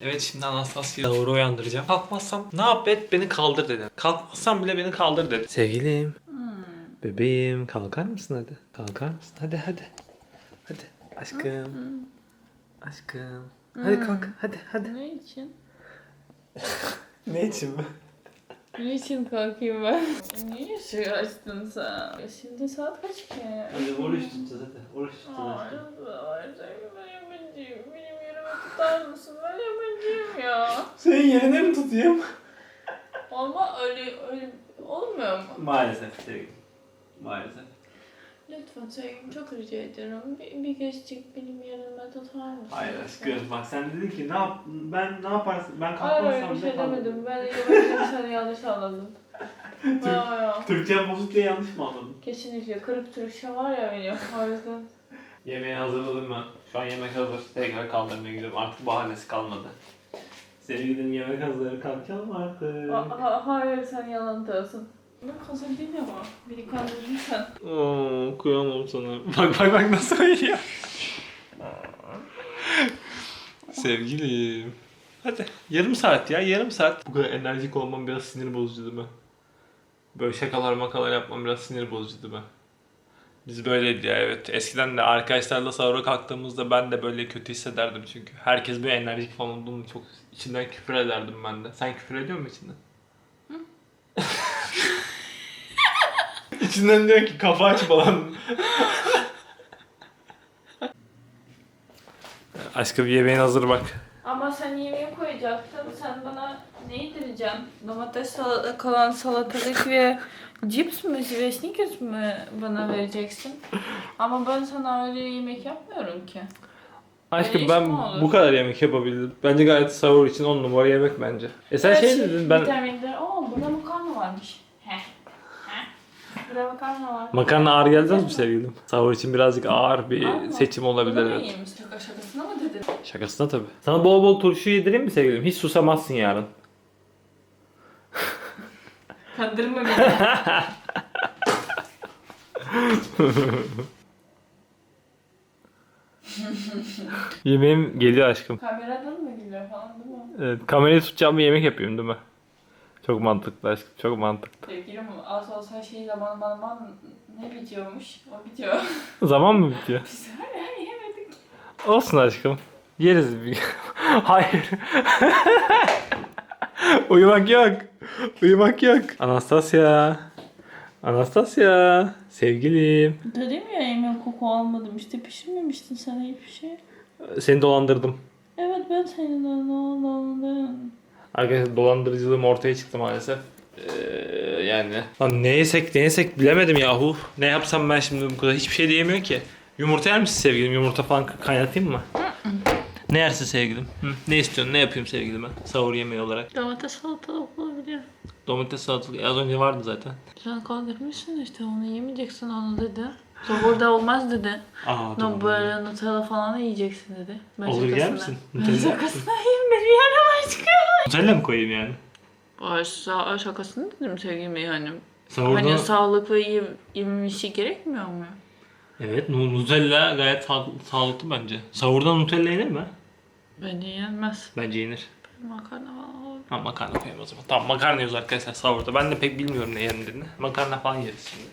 Evet şimdi Anastasya'yı doğru uyandıracağım. Kalkmazsam ne yap et beni kaldır dedi. Kalkmazsam bile beni kaldır dedi. Sevgilim. Bebeğim kalkar mısın hadi? Kalkar mısın? Hadi hadi. Hadi. Aşkım. Aşkım. Hadi kalk. Hadi hadi. Ne için? Ne için mi? Ne için kalkayım ben? Niye şey açtın sen? Şimdi saat kaç ki? Hadi oruç tutacağız hadi. Oruç Ay, ay, sen ben yapacağım. Benim yerime tutar mısın? Senin yerine mi tutayım? Ama öyle öyle olmuyor mu? Maalesef sevgilim. Maalesef. Lütfen sevgilim çok rica ederim. Bir, bir geçecek benim yerime tutar mısın? Hayır aşkım bak sen dedin ki ne yap ben ne yaparsın ben Hayır öyle kalkmazsam bir ne şey kalır? demedim. Ben yemeğimi seni yanlış anladın. ya ya. Türkçe bozuk diye yanlış mı anladın? Kesinlikle kırık Türkçe var ya benim. O yüzden. Yemeği hazırladım ben. Şu an yemek hazır. Tekrar kaldırmaya gidiyorum. Artık bahanesi kalmadı. Sevgilim yemek hazır. Kalkacağım artık. Ha- ha- hayır sen yalan diyorsun. Ben hazır değil ama. Beni kandırdın sen. Oo, kıyamam sana. Bak bak bak nasıl uyuyor. Sevgilim. Hadi yarım saat ya yarım saat. Bu kadar enerjik olmam biraz sinir bozucu değil mi? Böyle şakalar makalar yapmam biraz sinir bozucu değil mi? Biz böyleydi ya evet. Eskiden de arkadaşlarla sahura kalktığımızda ben de böyle kötü hissederdim çünkü. Herkes bir enerjik falan olduğunu çok içinden küfür ederdim ben de. Sen küfür ediyor musun içinden? İçinden diyor ki kafa aç falan. Aşkım yemeğin hazır bak. Ama sen yemeğe koyacaktın. Sen bana ne yedireceksin? Domates salata, kalan salatalık ve cips mi ve snickers mi bana vereceksin? Ama ben sana öyle yemek yapmıyorum ki. Aşkım Öyle iş ben olur? bu kadar yemek yapabildim. Bence gayet sahur için on numara yemek bence. E sen şey dedin ben Vitaminler. Oo burada makarna varmış. Heh. Heh. Burada makarna var. makarna ağır gelmez mi sevgilim? Sahur için birazcık ağır bir Ama seçim olabilir Bunu evet. yiyeyim şaka şakasına mı dedin? Şakasına tabii. Sana bol bol turşu yedireyim mi sevgilim? Hiç susamazsın yarın. Kandırma beni. Yemeğim geliyor aşkım. Kameradan mı gülüyor falan değil mi? Evet, kamerayı tutacağım bir yemek yapıyorum değil mi? Çok mantıklı aşkım, çok mantıklı. Sevgilim az olsa şey zaman zaman ne bitiyormuş? O bitiyor. Zaman mı bitiyor? Biz hala yemedik. Olsun aşkım. Yeriz bir. Hayır. Uyumak yok. Uyumak yok. Anastasya. Anastasya. Sevgilim. Dedim ya yemek koku almadım işte pişirmemiştin sen hiçbir şey. Seni dolandırdım. Evet ben seni dolandım. Arkadaşlar dolandırıcılığım ortaya çıktı maalesef. Ee, yani. Lan ne yesek ne yesek bilemedim yahu. Ne yapsam ben şimdi bu kadar hiçbir şey diyemiyor ki. Yumurta yer misin sevgilim? Yumurta falan kaynatayım mı? ne yersin sevgilim? Hı? Ne istiyorsun? Ne yapayım sevgilime? Sahur yemeği olarak. Domates salatalık olabilir. Domates salatalık az önce vardı zaten. Sen kaldırmışsın işte onu yemeyeceksin onu dedi. Burada olmaz dedi. Aa No, böyle Nutella falan yiyeceksin dedi. Ben Olur yer şakasına- misin? Ben yer şakasına yiyeyim bir yana başka. Nutella mı koyayım yani? Ay sa- şakasını dedim sevgilime yani. Sahurda... Hani sağlıklı yem yememişi gerekmiyor mu? evet nu- Nutella gayet sağ- sağlıklı bence. Sahurda Nutella yenir mi? Bence yenmez. Bence yenir. Makarna falan olur. Ha makarna koyayım o zaman. Tamam makarna yiyoruz arkadaşlar sahurda. Ben de pek bilmiyorum ne yendiğini. Makarna falan yeriz şimdi.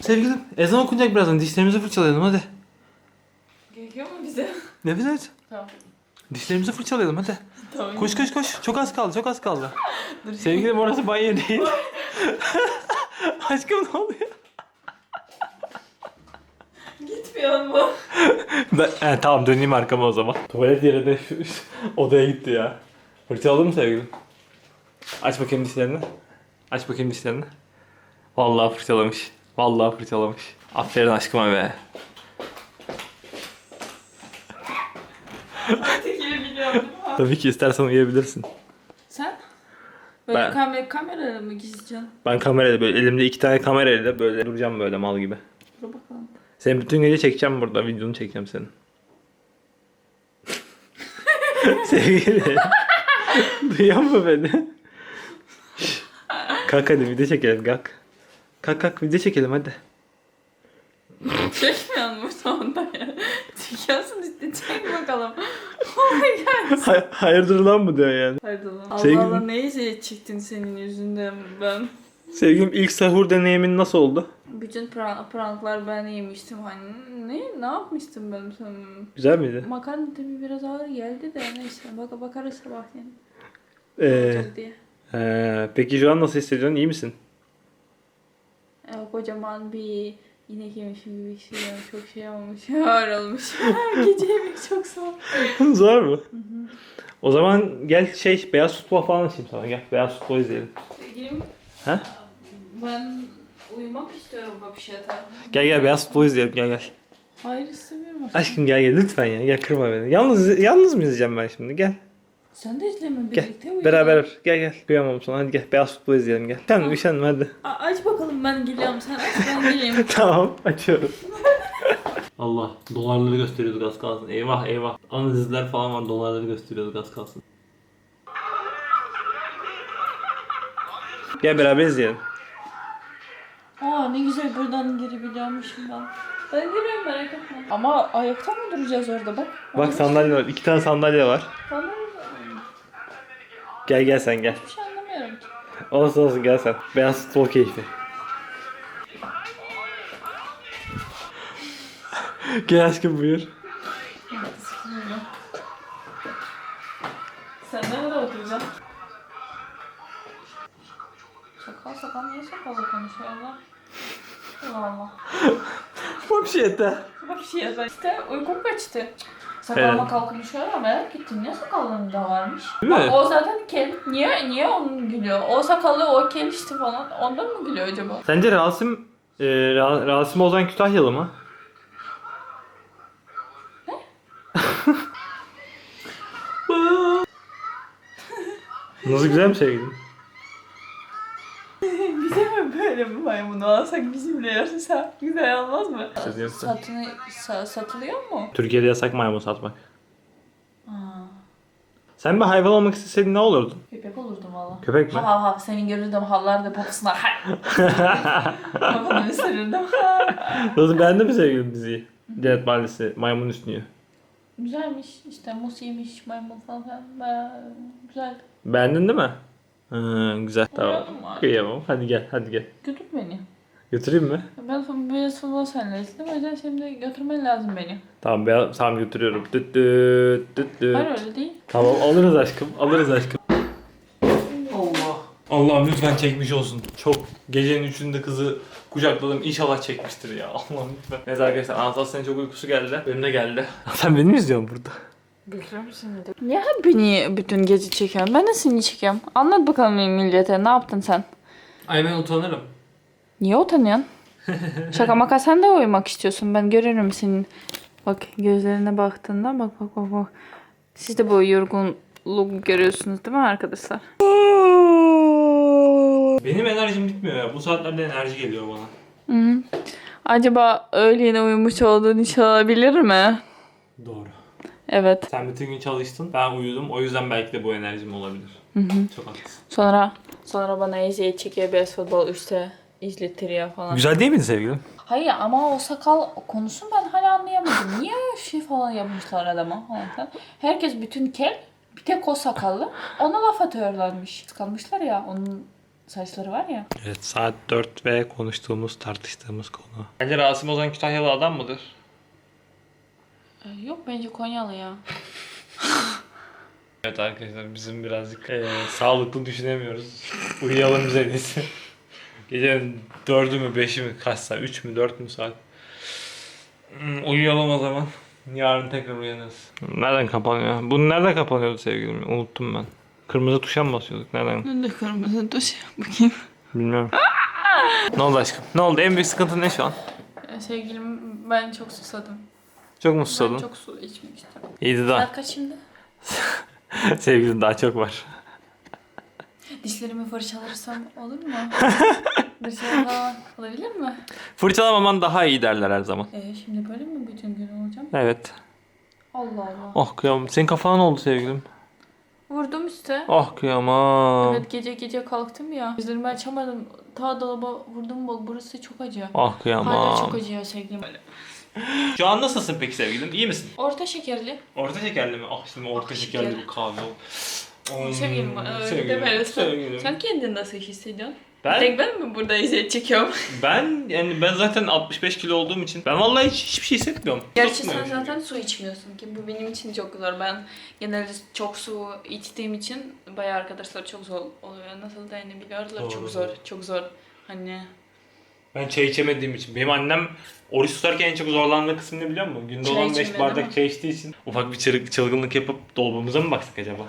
Sevgilim ezan okunacak birazdan. Dişlerimizi fırçalayalım hadi. Gerekiyor mu bize? Nefes et. Tamam. Dişlerimizi fırçalayalım hadi. Tamam. Koş koş koş. Çok az kaldı çok az kaldı. Sevgilim orası banyo değil. Aşkım ne oluyor? Gitmiyor mu? Ben, he, tamam döneyim arkama o zaman. Tuvalet yerine odaya gitti ya. Fırçaladın mı sevgilim? Aç bakayım dişlerini. Aç bakayım dişlerini. Vallahi fırçalamış. Vallahi fırçalamış. Aferin aşkıma be. Artık yiyebiliyorum değil mi? Tabii ki istersen uyuyabilirsin. Sen? Böyle Ben- kamera, kamerayla mı gizleyeceksin? Ben kamerayla böyle elimde iki tane kamerayla böyle duracağım böyle mal gibi. Seni bütün gece çekeceğim burada. Videonu çekeceğim senin. Sevgili. Duyuyor mu beni? kalk hadi video çekelim kalk. Kalk kalk video çekelim hadi. Çekmiyor mu sonunda ya? Çekiyorsun işte çek bakalım. Hay- hayırdır lan mı diyor yani. Haydi lan. Allah Sevgilim- Allah ne eziyet çektin senin yüzünden ben. Sevgilim ilk sahur deneyimin nasıl oldu? Bütün pra- pranklar ben yemiştim hani. Ne? Ne yapmıştım ben sana? Güzel miydi? Makarna tabii biraz ağır geldi de neyse. Bak bakarız sabah yani. Ee, diye. ee, peki şu an nasıl hissediyorsun? İyi misin? Ee, kocaman bir inek yemişim gibi hissediyorum. Çok şey olmuş. Ağır olmuş. Gece yemek çok zor. Zor mu? O zaman gel şey beyaz futbol falan açayım sana. Gel beyaz futbol izleyelim. Sevgilim. Ha? Ben uyumak istiyorum babişata. Gel gel beyaz futbol izleyelim gel gel. Hayır istemiyorum. Aşkım gel gel lütfen ya. Gel kırma beni. Yalnız yalnız mı izleyeceğim ben şimdi? Gel. Sen de izleme Gel. birlikte uyuyalım. Beraber gel gel. Kıyamam sana. Hadi gel beyaz futbol izleyelim gel. Sen üşenme hadi. A- aç bakalım ben geliyorum. Sen aç ben geleyim. tamam açıyorum. Allah dolarları gösteriyorduk az kalsın. Eyvah eyvah. Ana diziler falan var dolarları gösteriyorduk az kalsın. Gel beraber izleyelim. Ne güzel buradan girebiliyormuşum ben. Ben giriyorum merak etme. Ama ayakta mı duracağız orada bak. Bak sandalye var. İki tane sandalye var. Vallahi Gel gel sen gel. hiçbir şey anlamıyorum ki. Olsun olsun gel sen. Beyaz futbol keyfi. gel aşkım buyur. Sen nerede oturacaksın? Sakal sakal niye sakalla konuşuyorlar? Allah Şey yeter. Bak şey yazar. İşte uykum kaçtı. Sakalıma kalkmış öyle merak ettim. Niye sakallarında varmış? Değil mi? Bak o zaten kel. Niye niye onun gülüyor? O sakalı o kel işte falan. Ondan mı gülüyor acaba? Sence Rasim e, Ra- Rasim Ozan Kütahyalı mı? Nasıl güzel mi sevgilim? Bize mi böyle maymunu alsak bizimle yarışsa güzel olmaz mı? Satıyor. Satını, sa- satılıyor mu? Türkiye'de yasak maymun satmak. Aa, Sen bir hayvan olmak isteseydin ne olurdun? köpek olurdum valla. Köpek mi? Ha ha ha seni görürdüm hallarda poposuna. Kafanı ısırırdım. Nasıl beğendin mi sevgilim diziyi? Cennet Mahallesi Maymun Üstünüyor. Güzelmiş işte mus yemiş maymun falan. Bayağı güzel. Beğendin değil mi? Hı, güzel tamam. Uyuyalım artık. Kıyamam. Hadi gel hadi gel. Götür beni. Götüreyim mi? Ben biraz futbol seninle izledim. O yüzden şimdi götürmen lazım beni. Tamam ben tamam götürüyorum. Düt düt düt düt. Hayır öyle değil. Tamam alırız aşkım. Alırız aşkım. Allah. Allah'ım lütfen çekmiş olsun. Çok gecenin üçünde kızı kucakladım. İnşallah çekmiştir ya. Allah'ım lütfen. Neyse arkadaşlar Anastasya'nın çok uykusu geldi. Benim de geldi. Sen beni mi izliyorsun burada? Bekliyorum seni de. Niye hep beni bütün gece çekiyorsun? Ben de seni çekiyorum. Anlat bakalım millete ne yaptın sen? Ay ben utanırım. Niye utanıyorsun? Şaka maka sen de uyumak istiyorsun. Ben görürüm senin. Bak gözlerine baktığında bak bak bak bak. Siz de bu yorgunluk görüyorsunuz değil mi arkadaşlar? Benim enerjim bitmiyor ya. Bu saatlerde enerji geliyor bana. Hı. Acaba öğlene uyumuş olduğun iş olabilir mi? Doğru. Evet. Sen bütün gün çalıştın. Ben uyudum. O yüzden belki de bu enerjim olabilir. Çok haklısın. Sonra sonra bana eziyet çekiyor beyaz futbol üstte izlettiriyor falan. Güzel değil miydi sevgilim? Hayır ama o sakal konusunu ben hala anlayamadım. Niye şey falan yapmışlar adama? falan. Herkes bütün kel, bir tek o sakallı. Ona laf atıyorlarmış. Kalmışlar ya, onun saçları var ya. Evet saat 4 ve konuştuğumuz tartıştığımız konu. Bence Rasim Ozan Kütahyalı adam mıdır? Ee, Yok bence Konyalı ya. Evet arkadaşlar bizim birazcık eee, sağlıklı düşünemiyoruz. Uyuyalım bize neyse. Gecenin 4'ü mü 5'i mi kaç saat? 3 mü 4 mü saat? Hmm, uyuyalım o zaman. Yarın tekrar uyanırız. Nereden kapanıyor? Bu nereden kapanıyordu sevgilim? Unuttum ben. Kırmızı tuşa mı basıyorduk? Nereden? Ben de kırmızı tuş bakayım. Bilmiyorum. ne oldu aşkım? Ne oldu? En büyük sıkıntı ne şu an? Sevgilim ben çok susadım. Çok mu Ben susadın? çok su içmek istiyorum. İyiydi daha. Saat kaç şimdi? Sevgilim daha çok var. Dişlerimi fırçalarsam olur mu? Falan olabilir mi? Fırçalamaman daha iyi derler her zaman. Ee, şimdi böyle mi bütün gün olacağım? Evet. Allah Allah. Oh kıyamam. Senin kafana ne oldu sevgilim? Vurdum işte. Oh kıyamam. Evet gece gece kalktım ya. Gözlerimi açamadım. Ta dolaba vurdum bak burası çok acıyor. Oh Hala çok kıyamam. acıyor sevgilim. Böyle Şu an nasılsın peki sevgilim? İyi misin? Orta şekerli. Orta şekerli mi? Ah şimdi orta Ah, şekerli şeker. bir kahve. Hmm, Sevgilim öyle deme lütfen. sevgilim. Sen kendini nasıl hissediyorsun? Ben, Tek ben mi burada eziyet çekiyorum? ben yani ben zaten 65 kilo olduğum için ben vallahi hiç, hiçbir şey hissetmiyorum. Gerçi sen çünkü. zaten su içmiyorsun ki bu benim için çok zor. Ben genelde çok su içtiğim için bayağı arkadaşlar çok zor oluyor. Nasıl dayanabiliyorlar? Doğru. Çok zor, çok zor. Hani Ben çay içemediğim için. Benim annem oruç tutarken en çok zorlandığı kısmı ne biliyor musun? Günde Çay 15 içmeden bardak ama. çay içtiği için ufak bir çırık, çılgınlık yapıp dolabımıza mı baksak acaba?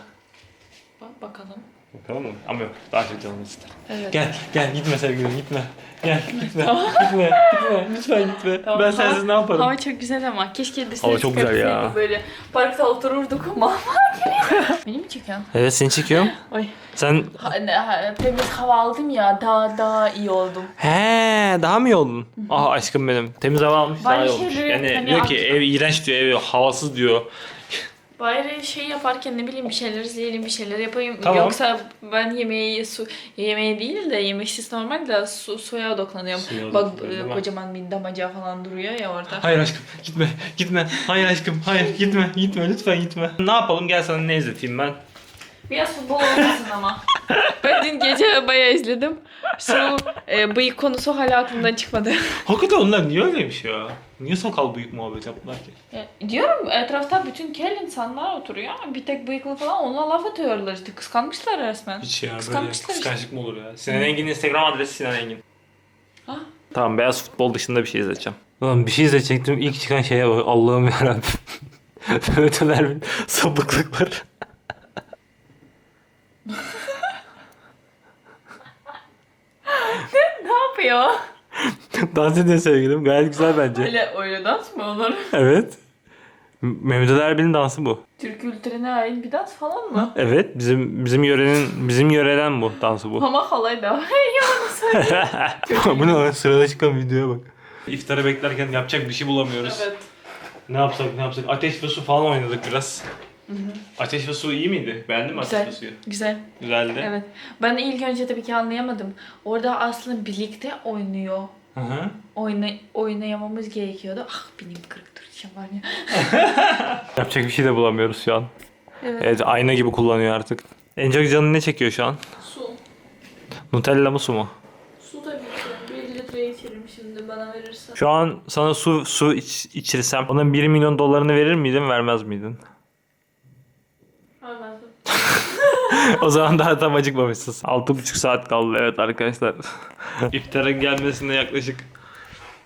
bak bakalım. Bakalım mı? Ama yok daha çok canım ister. Evet. Gel gel gitme sevgilim gitme. Gel gitme gitme gitme lütfen gitme. Tamam, ben sensiz ne yaparım? Hava çok güzel ama keşke dışarı Hava çok güzel ya. çıkabilseydik Böyle parkta otururduk ama. Beni mi çekiyorsun? Evet seni çekiyorum. Oy. Sen Ha, ne- ha, temiz hava aldım ya daha daha iyi oldum. He daha mı iyi oldun? Ah aşkım benim. Temiz hava almış daha iyi olmuş. şeyleri Yani hani diyor ki ev iğrenç diyor, ev havasız diyor. Bari şey yaparken ne bileyim bir şeyler izleyelim, bir şeyler yapayım. Tamam. Yoksa ben yemeği su yemeği değil de yemeksiz normal de su, suya odaklanıyorum. Suya Bak e, kocaman bir damaca falan duruyor ya orada. Hayır aşkım gitme gitme. Hayır aşkım hayır gitme gitme lütfen gitme. Ne yapalım gel sana ne izleteyim ben. Biraz futbol olmasın ama. ben dün gece bayağı izledim. Su e, bıyık konusu hala aklımdan çıkmadı. Hakikaten onlar niye öyleymiş ya? Niye sakal büyük muhabbet yaptılar ki? Ya, diyorum etrafta bütün kel insanlar oturuyor. Bir tek bıyıklı falan onunla laf atıyorlar işte. Kıskanmışlar resmen. Hiç ya böyle Kıskanmışlar işte. kıskançlık mı olur ya? Sinan Engin'in Instagram adresi Sinan Engin. Ha? Tamam beyaz futbol dışında bir şey izleteceğim. Ulan bir şey izletecektim ilk çıkan şeye bak Allah'ım yarabbim. Mehmet Öner'in sapıklıkları. Ne yapıyor? Dans ediyor sevgilim gayet güzel bence. Öyle, öyle dans mı olur? Evet. Mehmet Ali Erbil'in dansı bu. Türk kültürüne ait bir dans falan mı? Evet, bizim bizim yörenin bizim yöreden bu dansı bu. Ama halay da var. ya onu söyle. bu ne lan? Sırada çıkan videoya bak. İftarı beklerken yapacak bir şey bulamıyoruz. evet. Ne yapsak ne yapsak? Ateş ve su falan oynadık biraz. Ateş ve su iyi miydi? Beğendin mi Güzel. ateş ve suyu? Güzel. Güzeldi. Evet. Ben ilk önce tabii ki anlayamadım. Orada aslında birlikte oynuyor. Hı hı. Oyna, oynayamamız gerekiyordu. Ah benim kırık duruşum var ya. Yapacak bir şey de bulamıyoruz şu an. Evet. Evet, ayna gibi kullanıyor artık. En çok canın ne çekiyor şu an? Su. Nutella mı su mu? Su tabii ki. Bir litre içerim şimdi bana verirsen. Şu an sana su su iç, içirsem ona 1 milyon dolarını verir miydin, vermez miydin? Anladım. o zaman daha tam acıkmamışsınız. 6,5 saat kaldı evet arkadaşlar. İftarın gelmesine yaklaşık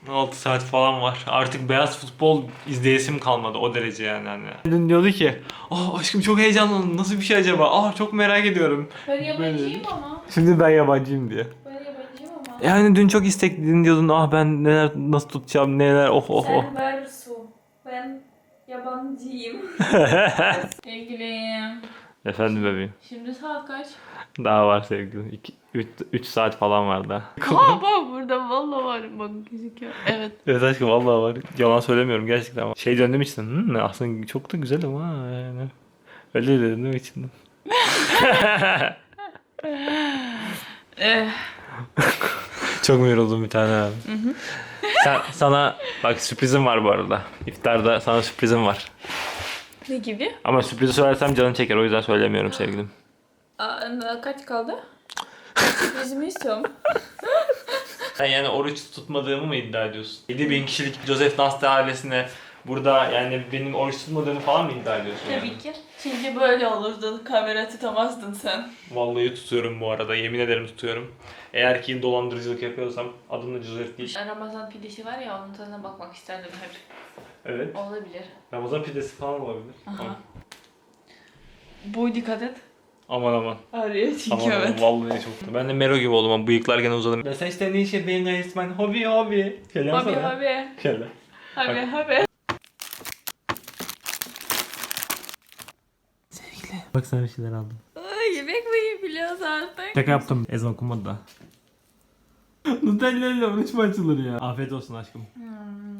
6 saat falan var. Artık beyaz futbol izleyesim kalmadı o derece yani hani. Dün diyordu ki, "Aa aşkım çok heyecanlandım. Nasıl bir şey acaba? Aa çok merak ediyorum." Ben yabancıyım ama. Şimdi ben yabancıyım diye. Ben yabancıyım ama. Yani dün çok istekliydin diyordun. Ah ben neler nasıl tutacağım neler oh oh oh. Sen ver su. Ben yabancıyım. Sevgilim. Efendim bebeğim. Şimdi saat kaç? Daha var sevgilim. 3 saat falan var daha. Aa bak burada valla var bak gözüküyor. Evet. Evet aşkım vallahi var. Yalan söylemiyorum gerçekten ama. Şey döndüm içinden. Hı, aslında çok da güzelim ha yani. Öyle dedim içinden? Eh, Çok mu yoruldun bir tane abi? Sen, sana bak sürprizim var bu arada. İftarda sana sürprizim var. Ne gibi? Ama sürprizi söylersem canın çeker o yüzden söylemiyorum sevgilim. Aa, kaç kaldı? Sürprizimi istiyorum. Sen yani oruç tutmadığımı mı iddia ediyorsun? 7000 kişilik Joseph Nasty ailesine burada yani benim oruç tutmadığımı falan mı iddia ediyorsun? yani? Tabii ki. Çünkü böyle olurdu. Kamera tutamazdın sen. Vallahi tutuyorum bu arada. Yemin ederim tutuyorum. Eğer ki dolandırıcılık yapıyorsam adım da Joseph değil. Ramazan pidesi var ya onun tadına bakmak isterdim hep. Evet. Olabilir. Ramazan pidesi falan olabilir. Aha. Aman. Boy dikkat et. Aman aman. Arıyor çünkü Aman aman. evet. Vallahi çok. Ben de Mero gibi oldum ama bıyıklar gene uzadı. Mesela işte ne işe beyin resmen hobi hobi. Şöyle Abi yapsana. abi. Şöyle. Abi abi. Bak sana bir şeyler aldım. Ay, yemek mi yiyebiliyoruz artık? Şaka yaptım. Ezan okumadı da. Nutella ile oruç mu açılır ya? Afiyet olsun aşkım. Hmm.